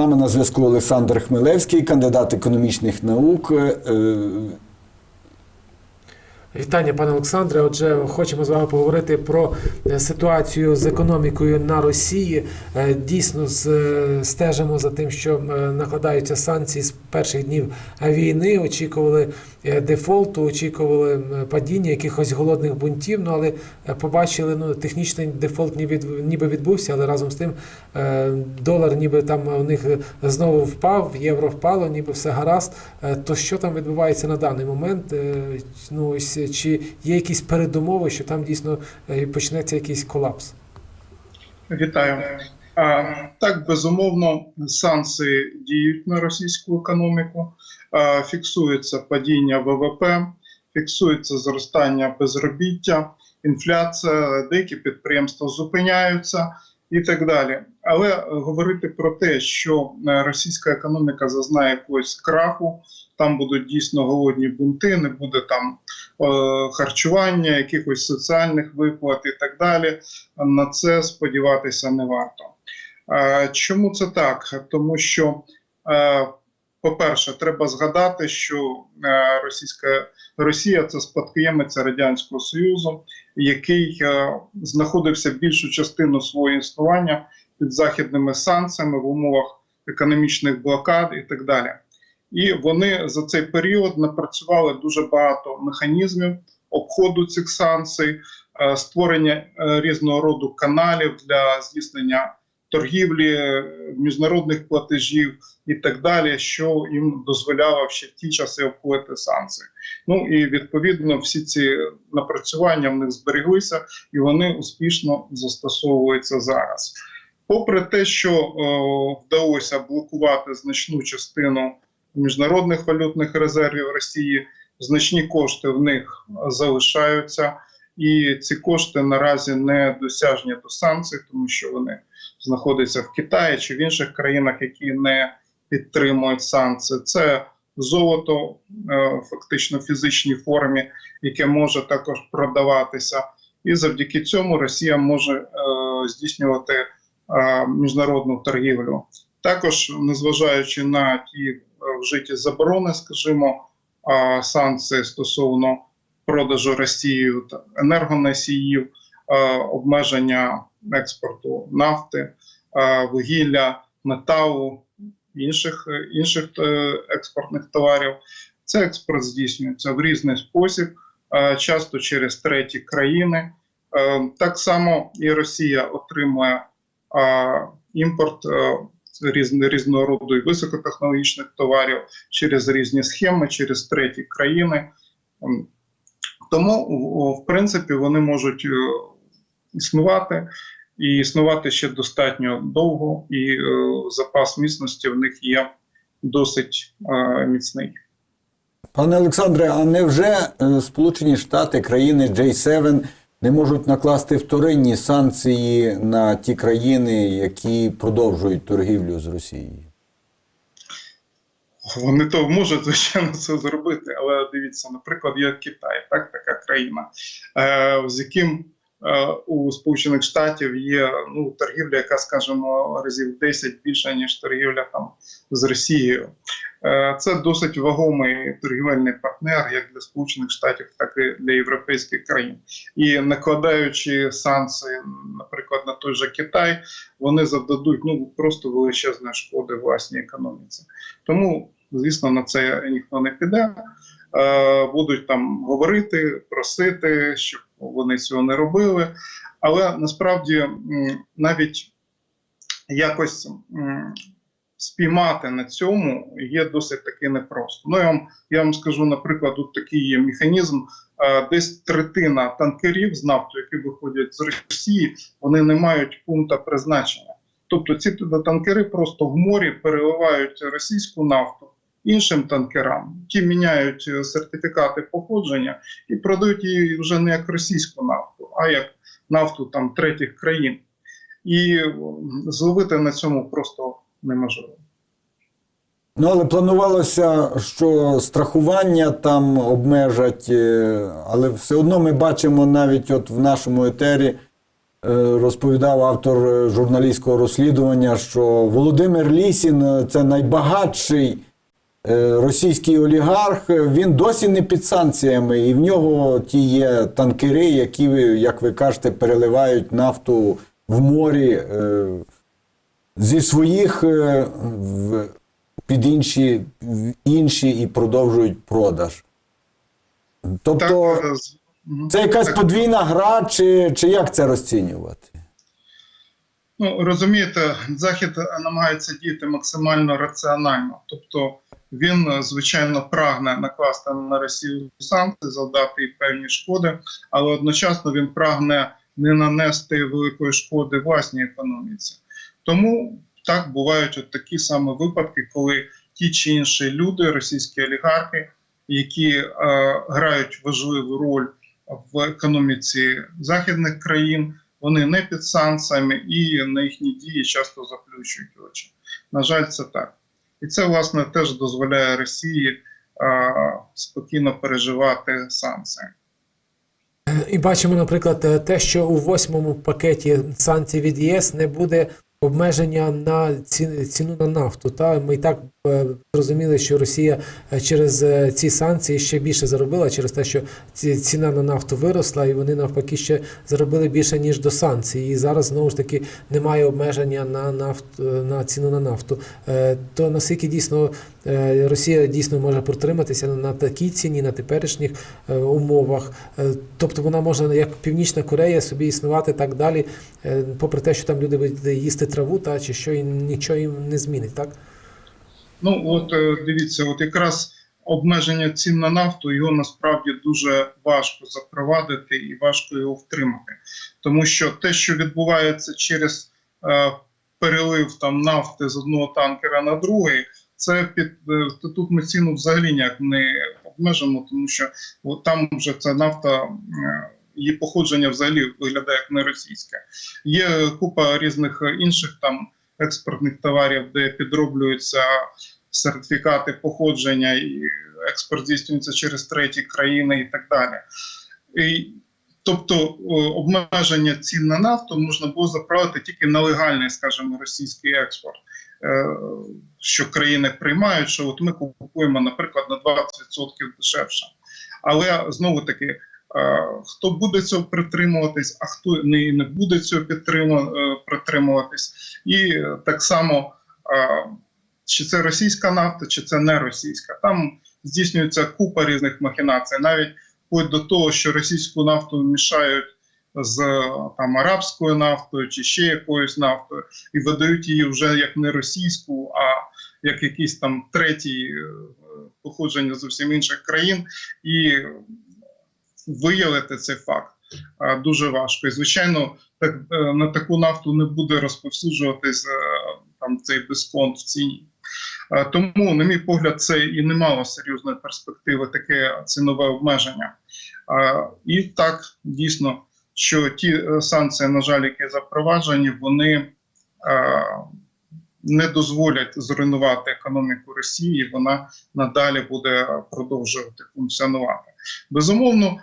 нами на зв'язку Олександр Хмелевський, кандидат економічних наук. Е, Вітання, пане Олександре. Отже, хочемо з вами поговорити про е, ситуацію з економікою на Росії. Е, Дійсно, е, стежимо за тим, що е, накладаються санкції з перших днів війни. Очікували е, дефолту, очікували падіння якихось голодних бунтів. Ну але е, побачили, ну технічний дефолт ніби ніби відбувся, але разом з тим е, долар, ніби там у них знову впав, євро впало, ніби все гаразд. То що там відбувається на даний момент? Ну ось чи є якісь передумови, що там дійсно почнеться якийсь колапс? Вітаю. Так, безумовно, санкції діють на російську економіку, фіксується падіння ВВП, фіксується зростання безробіття, інфляція, деякі підприємства зупиняються і так далі. Але говорити про те, що е, російська економіка зазнає якогось краху, там будуть дійсно голодні бунти, не буде там е, харчування, якихось соціальних виплат і так далі на це сподіватися не варто. Чому це так? Тому що, е, по-перше, треба згадати, що е, російська Росія це спадкоємець Радянського Союзу, який е, знаходився більшу частину свого існування під західними санкціями в умовах економічних блокад і так далі. І вони за цей період напрацювали дуже багато механізмів обходу цих санкцій, створення різного роду каналів для здійснення торгівлі, міжнародних платежів і так далі, що їм дозволяло ще в ті часи обходити санкції. Ну і відповідно всі ці напрацювання в них збереглися і вони успішно застосовуються зараз. Попри те, що е, вдалося блокувати значну частину міжнародних валютних резервів Росії, значні кошти в них залишаються, і ці кошти наразі не досяжні до санкцій, тому що вони знаходяться в Китаї чи в інших країнах, які не підтримують санкції. Це золото е, фактично в фізичній формі, яке може також продаватися, і завдяки цьому Росія може е, здійснювати е, міжнародну торгівлю. Також, незважаючи на ті вжиті заборони, скажімо, санкції стосовно продажу Росією енергоносіїв, обмеження експорту нафти, е, вугілля, металу, інших, е, інших е, експортних товарів. Це експорт здійснюється в різний спосіб, е, часто через треті країни. Е, Так само і Росія отримує е, імпорт е, різного роду і високотехнологічних товарів через різні схеми, через треті країни. Тому, в принципі, вони можуть е, існувати і існувати ще достатньо довго, і е, запас міцності в них є досить е, міцний. Пане Олександре, а невже е, Сполучені Штати, країни J7 не можуть накласти вторинні санкції на ті країни, які продовжують торгівлю з Росією? Вони то можуть звичайно це зробити, але дивіться, наприклад, є Китай, так така країна, е, з яким у Сполучених Штатів є ну торгівля, яка, скажімо, разів 10 більше ніж торгівля там з Росією. Е, це досить вагомий торгівельний партнер, як для Сполучених Штатів, так і для європейських країн. І накладаючи санкції, наприклад, на той же Китай, вони завдадуть ну просто величезної шкоди власній економіці. Тому, звісно, на це ніхто не піде. Е, будуть там говорити, просити, щоб вони цього не робили. Але насправді навіть якось спіймати на цьому є досить таки непросто. Ну я вам я вам скажу, наприклад, тут такий є механізм. е, Десь третина танкерів з нафтою, які виходять з Росії, вони не мають пункту призначення. Тобто ці танкери просто в морі переливають російську нафту іншим танкерам, ті міняють е, сертифікати походження і продають її вже не як російську нафту, а як нафту там третіх країн. І зловити на цьому просто неможливо. Ну, але планувалося, що страхування там обмежать, е, але все одно ми бачимо навіть от в нашому етері розповідав автор е, журналістського розслідування, що Володимир Лісін е, це найбагатший е, російський олігарх. е, Він досі не під санкціями, і в нього ті є танкери, які, як ви кажете, переливають нафту в морі е, зі своїх е, в, під інші, інші і продовжують продаж. Тобто. Так, е. Це якась Так. подвійна гра, чи, чи як це розцінювати? Ну, розумієте, Захід намагається діяти максимально раціонально. Тобто він, е, звичайно, прагне накласти на Росію санкції, завдати їй певні шкоди, але одночасно він прагне не нанести великої шкоди власній економіці. Тому так бувають от такі саме випадки, коли ті чи інші люди, російські олігархи, які е, грають важливу роль в економіці західних країн, вони не під санкціями і на їхні дії часто заплющують очі. На жаль, це так. І це, власне, теж дозволяє Росії спокійно переживати санкції. І бачимо, наприклад, те, що у восьмому пакеті санкцій від ЄС не буде обмеження на ціну на нафту. Та ми і так зрозуміли, що Росія е, через е, ці санкції ще більше заробила через те, що ці- ціна на нафту виросла, і вони навпаки ще заробили більше ніж до санкцій. І зараз знову ж таки немає обмеження на нафту на ціну на нафту. Е, То наскільки дійсно е, Росія дійсно може протриматися на такій ціні, на теперішніх е, умовах. Е, Тобто вона може, як Північна Корея, собі існувати так далі, е, попри те, що там люди будуть їсти траву, та чи що і нічого їм не змінить, так? Ну, от е, дивіться, от якраз обмеження цін на нафту його насправді дуже важко запровадити і важко його втримати. Тому що те, що відбувається через е, перелив там нафти з одного танкера на другий, це під е, тут ми ціну взагалі ніяк не обмежимо, тому що от там вже ця нафта. е, Її походження взагалі виглядає як не російське. Є купа різних е, інших там експортних товарів, де підроблюються сертифікати походження, і експорт здійснюється через треті країни і так далі. І, тобто обмеження цін на нафту можна було заправити тільки на легальний, скажімо, російський експорт. Е, Що країни приймають, що от ми купуємо, наприклад, на 20% дешевше. Але знову таки, хто буде цього притримуватись, а хто не, не буде цього е, притримуватись, і е, так само. е, чи це російська нафта, чи це не російська. Там здійснюється купа різних махінацій, навіть вплоть до того, що російську нафту мішають з там арабською нафтою чи ще якоюсь нафтою, і видають її вже як не російську, а як якийсь там третій е, походження зовсім інших країн, і виявити цей факт дуже важко. І звичайно, так е, на таку нафту не буде розповсюджуватись е, там цей дисконт в ціні. Тому, на мій погляд, це і не мало серйозної перспективи таке цінове обмеження. І так дійсно, що ті е, санкції, на жаль, які запроваджені, вони не дозволять зруйнувати економіку Росії. Вона надалі буде продовжувати функціонувати. Безумовно,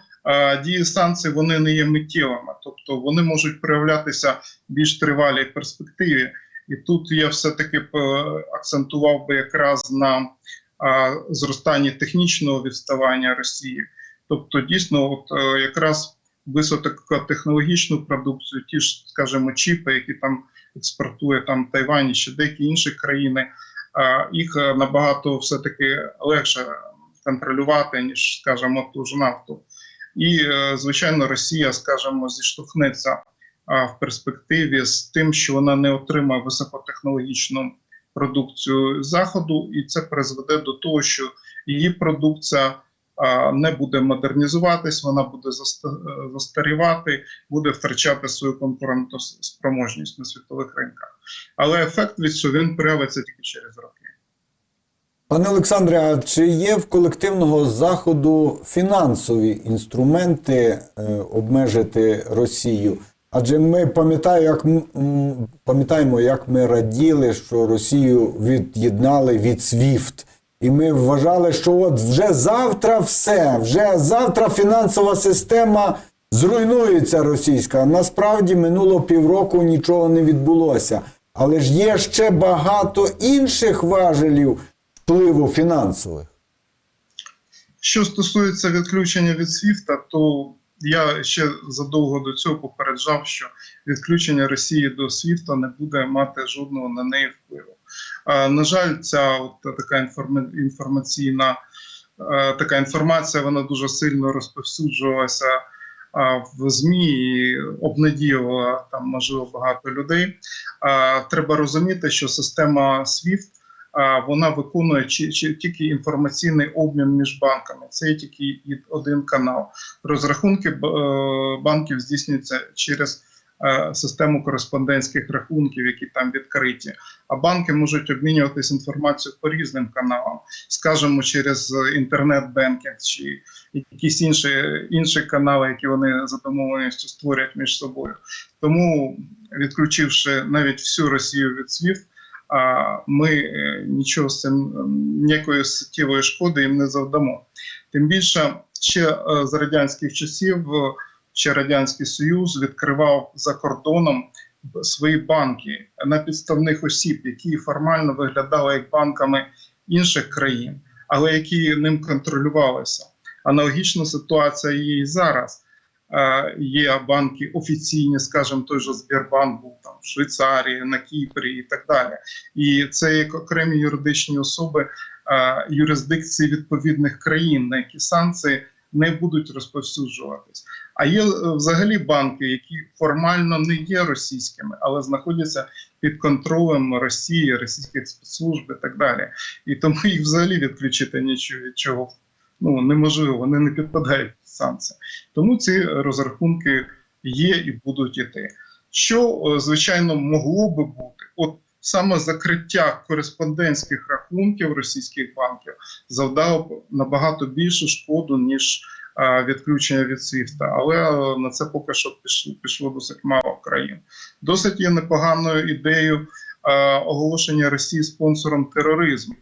дії санкцій вони не є миттєвими, тобто вони можуть проявлятися в більш тривалій перспективі. І тут я все-таки б, е, акцентував би якраз на зростанні технічного відставання Росії. Тобто, дійсно, от е, якраз високотехнологічну продукцію, ті ж, скажімо, чіпи, які там експортує там Тайвань і ще деякі інші країни, їх е, набагато все-таки легше контролювати, ніж, скажімо, ту ж нафту. І, е, звичайно, Росія, скажімо, зіштовхнеться в перспективі з тим, що вона не отримає високотехнологічну продукцію заходу, і це призведе до того, що її продукція не буде модернізуватись, вона буде е, застарівати, буде втрачати свою конкурентоспроможність на світових ринках. Але ефект від цього він проявиться тільки через роки. Пане Олександре, а чи є в колективного заходу фінансові інструменти е, обмежити Росію? Адже ми пам'ятаю, як пам'ятаємо, як ми раділи, що Росію від'єднали від SWIFT. І ми вважали, що от вже завтра все, вже завтра фінансова система зруйнується російська. Насправді минуло півроку нічого не відбулося. Але ж є ще багато інших важелів впливу фінансових. Що стосується відключення від SWIFT, то я ще задовго до цього попереджав, що відключення Росії до SWIFT не буде мати жодного на неї впливу. На жаль, ця от така інформа- інформаційна е, така інформація вона дуже сильно розповсюджувалася в ЗМІ і обнадіювала там можливо багато людей. Треба розуміти, що система а, вона виконує тільки інформаційний обмін між банками. Це є тільки один канал. Розрахунки е, банків здійснюються через е, систему кореспондентських рахунків, які там відкриті. А банки можуть обмінюватися інформацією по різним каналам, скажімо, через інтернет-бенкінг чи якісь інші, інші канали, які вони за домовленістю створять між собою. Тому, відключивши навіть всю Росію від а ми е, нічого з цим ем, ніякої суттєвої шкоди їм не завдамо. Тим більше ще е, з радянських часів е, ще радянський союз відкривав за кордоном свої банки на підставних осіб, які формально виглядали як банками інших країн, але які ним контролювалися. Аналогічна ситуація є і зараз. Е, Є банки офіційні, скажімо, той же Сбербанк був там в Швейцарії, на Кіпрі і так далі. І це як окремі юридичні особи е, юрисдикції відповідних країн, на які санкції не будуть розповсюджуватись. А є е, взагалі банки, які формально не є російськими, але знаходяться під контролем Росії, російських спецслужб і так далі. І тому їх взагалі відключити нічого від чого ну неможливо, вони не підпадають під. Тому ці розрахунки є і будуть іти. Що е, звичайно могло би бути, от саме закриття кореспондентських рахунків російських банків завдало б набагато більшу шкоду ніж е, відключення від SWIFT. Але е, на це поки що пішло, пішло досить мало країн. Досить є непоганою ідеєю оголошення Росії спонсором тероризму.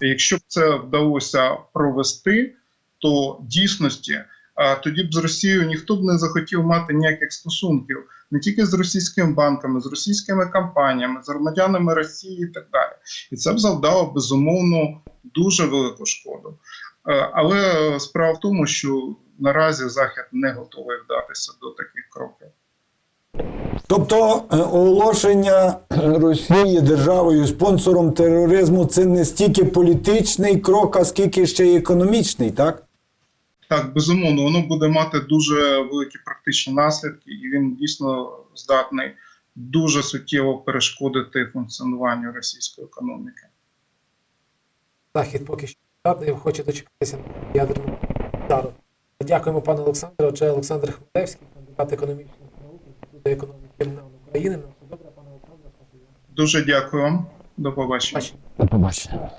Якщо б це вдалося провести, то дійсності а, тоді б з Росією ніхто б не захотів мати ніяких стосунків не тільки з російськими банками, з російськими компаніями, з громадянами Росії і так далі. І це б завдало безумовно дуже велику шкоду. Е, Але справа в тому, що наразі Захід не готовий вдатися до таких кроків. Тобто е, оголошення Росії державою спонсором тероризму це не стільки політичний крок, а скільки ще й економічний, так? Так, безумовно, воно буде мати дуже великі практичні наслідки, і він дійсно здатний дуже суттєво перешкодити функціонуванню російської економіки. Захід поки що здатний, хоче дочекатися ядерного удару. Дякуємо, пане Олександре. Отже, Олександр Хмелевський, кандидат економічних наук Інституту економіки України. Пане Олександре. Дуже дякую вам. До побачення. До побачення.